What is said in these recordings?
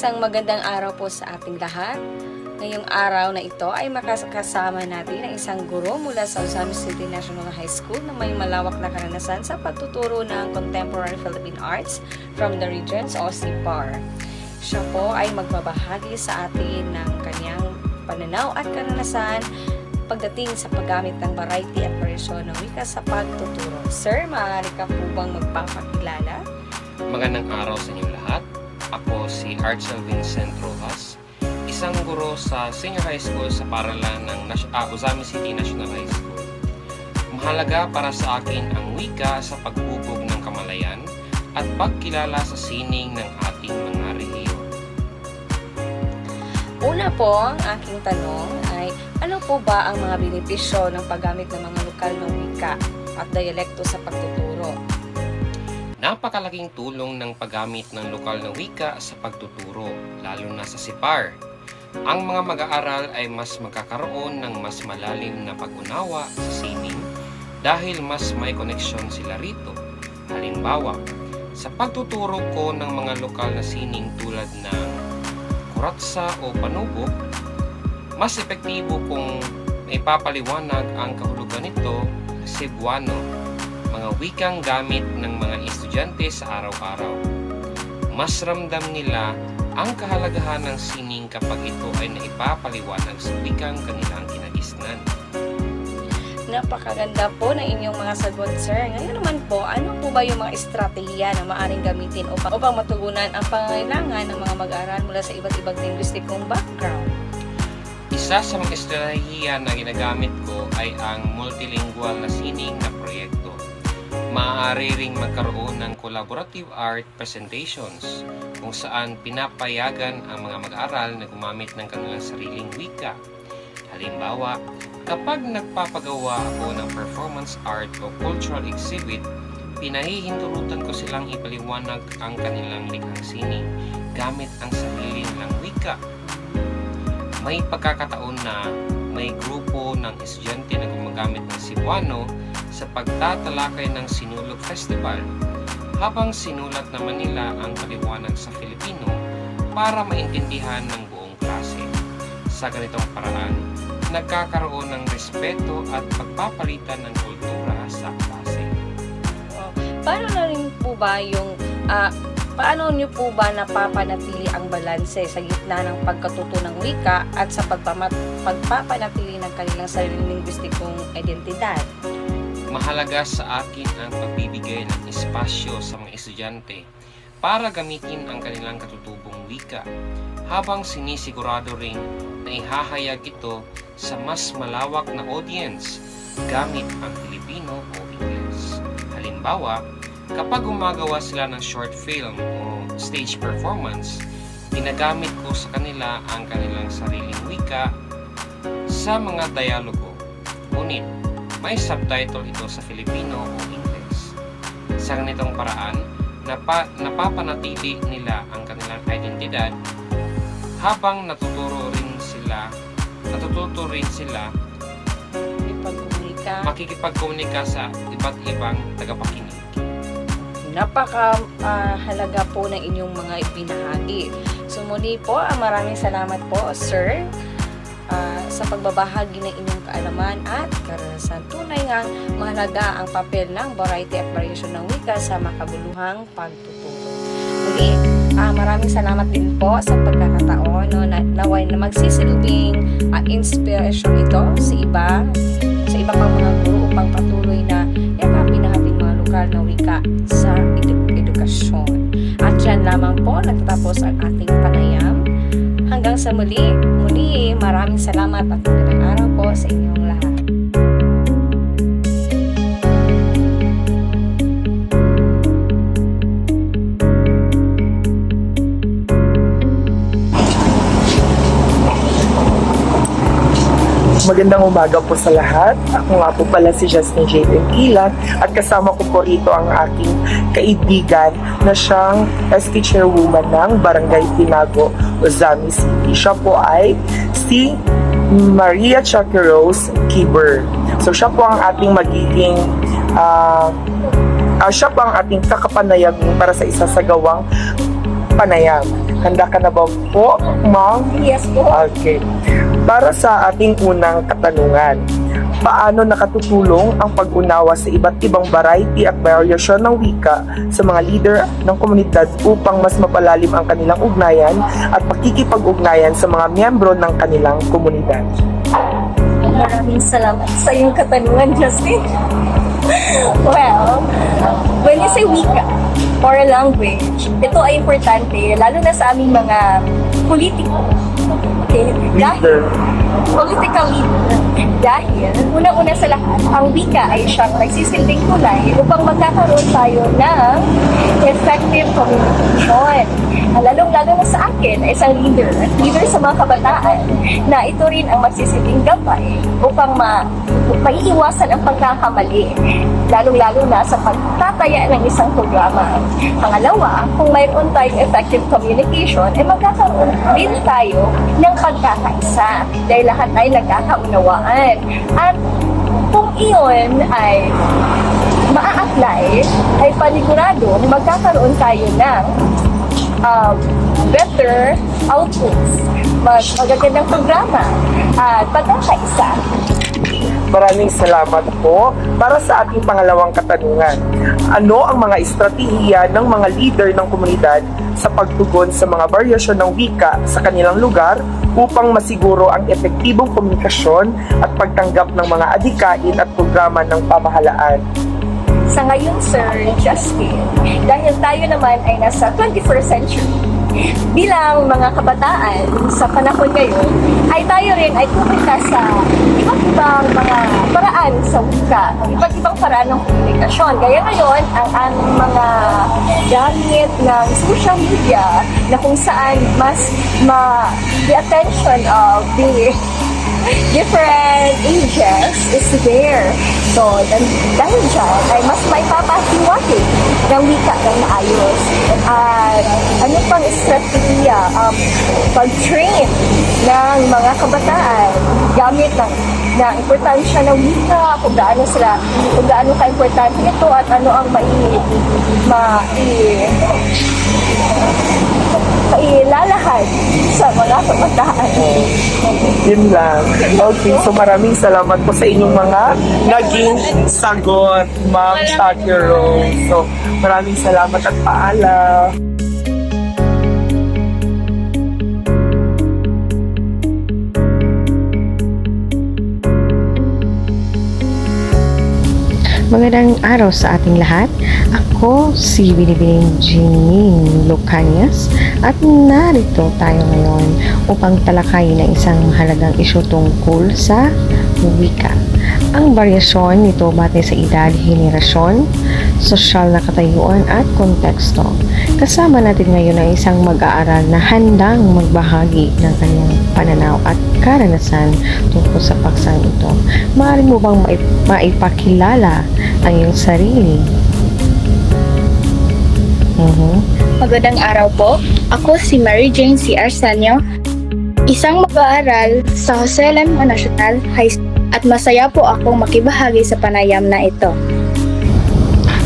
Isang magandang araw po sa ating lahat. Ngayong araw na ito ay makakasama natin ang isang guro mula sa Osamis City National High School na may malawak na karanasan sa pagtuturo ng Contemporary Philippine Arts from the Regions o CPAR. Siya po ay magbabahagi sa atin ng kanyang pananaw at karanasan pagdating sa paggamit ng variety at variasyon ng wika sa pagtuturo. Sir, maaari ka po bang magpapakilala? Magandang araw sa lahat. Ako si Archel Vincent Rojas, isang guro sa senior high school sa paralan ng Nas- ah, Uzami City National High School. Mahalaga para sa akin ang wika sa paghubog ng kamalayan at pagkilala sa sining ng ating mga rehiyon. Una po, ang aking tanong ay ano po ba ang mga benepisyo ng paggamit ng mga lokal na wika at dialekto sa pagtuturo? Napakalaking tulong ng paggamit ng lokal na wika sa pagtuturo, lalo na sa SIPAR. Ang mga mag-aaral ay mas magkakaroon ng mas malalim na pag-unawa sa sining dahil mas may koneksyon sila rito. Halimbawa, sa pagtuturo ko ng mga lokal na sining tulad ng kuratsa o panubok, mas epektibo kung ipapaliwanag ang kahulugan nito sa Cebuano mga wikang gamit ng mga estudyante sa araw-araw. Mas ramdam nila ang kahalagahan ng sining kapag ito ay naipapaliwanag sa wikang kanilang kinagisnan. Napakaganda po ng inyong mga sagot, sir. Ngayon naman po, ano po ba yung mga estratehiya na maaring gamitin upang, upang matugunan ang pangangailangan ng mga mag-aaral mula sa iba't ibang lingwistikong background? Isa sa mga estratehiya na ginagamit ko ay ang multilingual na sining na proyekto. Maaari ring magkaroon ng collaborative art presentations kung saan pinapayagan ang mga mag-aaral na gumamit ng kanilang sariling wika. Halimbawa, kapag nagpapagawa ako ng performance art o cultural exhibit, pinahihintulutan ko silang ipaliwanag ang kanilang likhang sining gamit ang sarili nilang wika may pagkakataon na may grupo ng estudyante na gumagamit ng Cebuano sa pagtatalakay ng Sinulog Festival habang sinulat naman nila ang paliwanag sa Filipino para maintindihan ng buong klase. Sa ganitong paraan, nagkakaroon ng respeto at pagpapalitan ng kultura sa klase. Paano na rin po ba yung ah, paano niyo po ba napapanatili ang balanse sa gitna ng pagkatuto ng wika at sa pagpapanatili ng kanilang sariling lingwistikong identidad? Mahalaga sa akin ang pagbibigay ng espasyo sa mga estudyante para gamitin ang kanilang katutubong wika habang sinisigurado ring na ihahayag ito sa mas malawak na audience gamit ang Filipino o Ingles. Halimbawa, kapag gumagawa sila ng short film o stage performance, ginagamit ko sa kanila ang kanilang sariling wika sa mga dialogo. Ngunit, may subtitle ito sa Filipino o Ingles. Sa ganitong paraan, napa, napapanatili nila ang kanilang identidad habang natuturo rin sila natututo rin sila Ipagkomunika. makikipagkomunika sa iba't ibang tagapakinig. Napaka ah, halaga po ng inyong mga ibinahagi. So muli po, maraming salamat po, sir, ah, sa pagbabahagi ng inyong kaalaman at karanasan. Tunay nga mahalaga ang papel ng variety at variation ng wika sa makabuluhang pagtuturo. Muli, ah, maraming salamat din po sa pagkakataon no, na, naway na magsisilbing ah, inspiration ito sa iba, sa iba pang mga guro upang patuloy na yakapin ang ating mga lokal na wika sa edu- edukasyon. At dyan lamang po nagtatapos ang ating panayam. Hanggang sa muli, muli maraming salamat at magandang araw po sa inyong lahat. Magandang umaga po sa lahat. Ako nga po pala si Justin J. Kilan at kasama ko po rito ang aking kaibigan na siyang ST Chairwoman ng Barangay Tinago, Ozami City. Siya po ay si Maria Chucky Rose Kiber. So siya po ang ating magiging ah ah, siya po ang ating kakapanayam para sa isasagawang panayam. Handa ka na ba po, ma'am? Yes po. Okay. Para sa ating unang katanungan, paano nakatutulong ang pag-unawa sa iba't ibang variety at variasyon ng wika sa mga leader ng komunidad upang mas mapalalim ang kanilang ugnayan at pakikipag-ugnayan sa mga miyembro ng kanilang komunidad? Maraming salamat sa iyong katanungan, Justin. well, when you say wika or a language, ito ay importante, lalo na sa aming mga politiko. Okay? Dahil, political leader. Dahil, unang-una sa lahat, ang wika ay siyang nagsisilbing tulay upang magkakaroon tayo ng effective communication. Lalong-lalo na sa akin, ay isang leader, leader sa mga kabataan, na ito rin ang magsisilbing gabay upang ma maiiwasan ang pagkakamali, lalong-lalo na sa pagtataya ng isang programa. Pangalawa, kung mayroon tayong effective communication, ay magkakaroon din tayo ng pagkakaisa dahil lahat ay nagkakaunawaan. At kung iyon ay maa-apply, ay panigurado magkakaroon tayo ng um, better outputs, mas magagandang programa at pagkakaisa. Maraming salamat po. Para sa ating pangalawang katanungan, ano ang mga estratehiya ng mga leader ng komunidad sa pagtugon sa mga variasyon ng wika sa kanilang lugar upang masiguro ang epektibong komunikasyon at pagtanggap ng mga adikain at programa ng pamahalaan? Sa ngayon, Sir Justin, dahil tayo naman ay nasa 21st century, bilang mga kabataan sa panahon ngayon, ay tayo rin ay pupunta sa iba't ibang mga paraan sa wika, iba't ibang paraan ng komunikasyon. Gaya ngayon, ang aming mga gamit ng social media na kung saan mas ma the attention of the different ages is there. So, dan- dahil dyan, ay mas may papahiwatig ng wika ng maayos. At ano pang estrategiya, um, pag-train ng mga kabataan gamit ng na importansya ng wika, kung gaano sila, kung gaano ka-importante ito at ano ang mai, mai, mailalahad sa mga kabataan. Yun lang. Okay, so maraming salamat po sa inyong mga naging sagot, Ma'am Shakir Rose. So, maraming salamat at paalam. Magandang araw sa ating lahat. Ako si Binibining Jean Lucanias at narito tayo ngayon upang talakayin ang isang mahalagang isyu tungkol sa wika. Ang varyasyon nito batay sa edad, henerasyon, sosyal na katayuan at konteksto. Kasama natin ngayon ang isang mag-aaral na handang magbahagi ng kanyang pananaw at karanasan tungkol sa paksang ito. Maaari mo bang maip- maipakilala ang iyong sarili? Mhm. Magandang araw po. Ako si Mary Jane C. Arsenio, isang mag-aaral sa Jose Lema National High at masaya po akong makibahagi sa panayam na ito.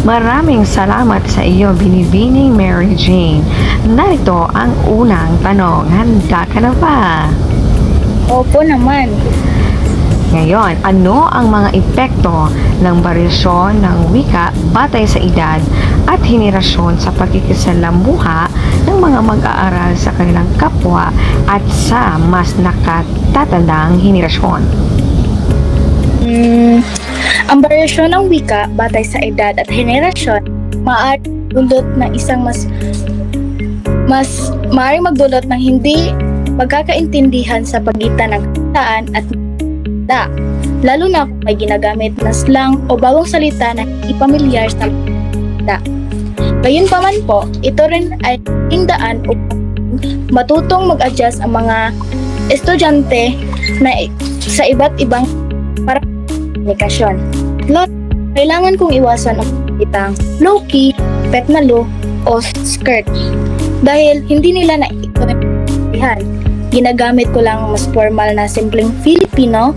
Maraming salamat sa iyo, Binibining Mary Jane. Narito ang unang tanong. Handa ka na ba? Opo naman. Ngayon, ano ang mga epekto ng variasyon ng wika batay sa edad at henerasyon sa pagkikisalamuha ng mga mag-aaral sa kanilang kapwa at sa mas nakatatandang henerasyon? Mm, ang variasyon ng wika batay sa edad at henerasyon maaari magdulot ng isang mas mas maaaring magdulot ng hindi pagkakaintindihan sa pagitan ng kabataan at da lalo na kung may ginagamit na slang o bagong salita na hindi pamilyar sa da. Gayunpaman po, ito rin ay naging daan upang matutong mag-adjust ang mga estudyante na sa iba't ibang komunikasyon. Lot, kailangan kong iwasan ang itang low-key, petmalo, o skirt. Dahil hindi nila na Ginagamit ko lang mas formal na simpleng Filipino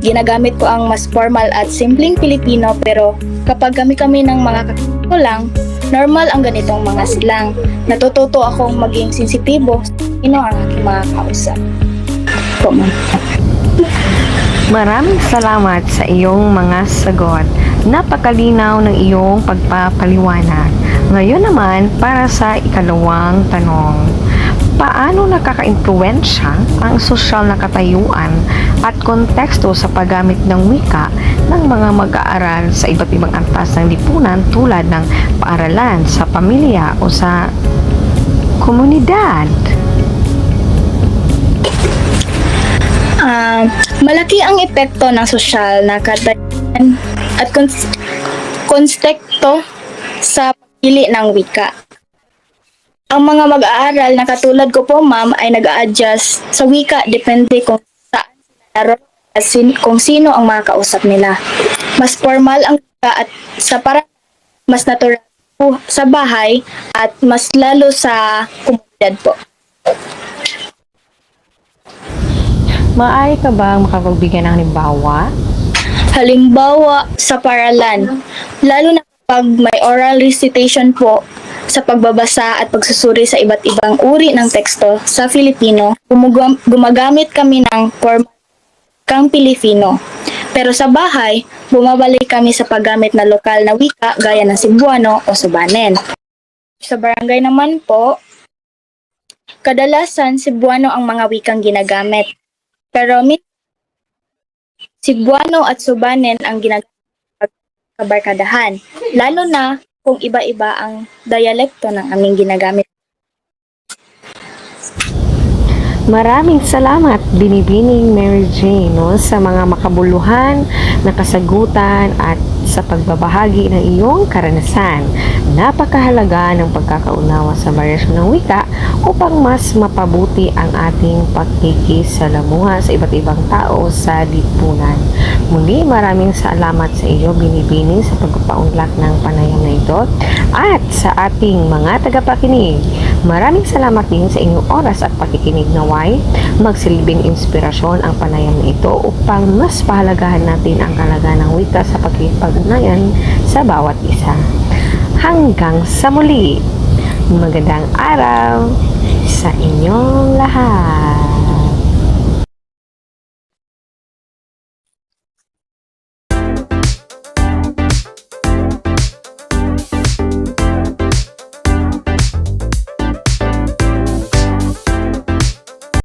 ginagamit ko ang mas formal at simpleng Pilipino pero kapag kami-kami ng mga kakilala ko lang, normal ang ganitong mga silang. Natututo akong maging sensitibo sa ang aking mga kausap. Ma'am. Maraming salamat sa iyong mga sagot. Napakalinaw ng iyong pagpapaliwanag. Ngayon naman, para sa ikalawang tanong. Paano nakaka-impluensya ang sosyal na katayuan at konteksto sa paggamit ng wika ng mga mag-aaral sa iba't ibang antas ng lipunan tulad ng paaralan sa pamilya o sa komunidad? Ah, malaki ang epekto ng sosyal na katayuan at kons- konstekto sa pagpili ng wika. Ang mga mag-aaral na katulad ko po ma'am ay nag-a-adjust sa wika depende kung saan sila at sin- kung sino ang mga kausap nila. Mas formal ang wika at sa para mas natural po sa bahay at mas lalo sa komunidad po. Maaari ka bang makapagbigyan ng halimbawa? Halimbawa, sa paralan, lalo na kapag may oral recitation po sa pagbabasa at pagsusuri sa iba't ibang uri ng teksto sa Filipino, gumugam- gumagamit kami ng formal kang Pilipino. Pero sa bahay, bumabalik kami sa paggamit na lokal na wika gaya ng Cebuano o Subanen. Sa barangay naman po, kadalasan Cebuano ang mga wikang ginagamit. Pero Cebuano at Subanen ang ginagamit kabarkadahan, lalo na kung iba-iba ang dialekto ng aming ginagamit. Maraming salamat, Binibining Mary Jane, no, sa mga makabuluhan na kasagutan at sa pagbabahagi ng iyong karanasan. Napakahalaga ng pagkakaunawa sa variasyon ng wika upang mas mapabuti ang ating pagkikisalamuha sa iba't ibang tao sa lipunan. Muli, maraming salamat sa iyo, Binibining, sa pagpapaunlak ng panayam na ito at sa ating mga tagapakinig. Maraming salamat din sa inyong oras at pakikinig naway. Magsilbing inspirasyon ang panayam na ito upang mas pahalagahan natin ang kalagahan ng wika sa pagkipag-ugnayan sa bawat isa. Hanggang sa muli, magandang araw sa inyo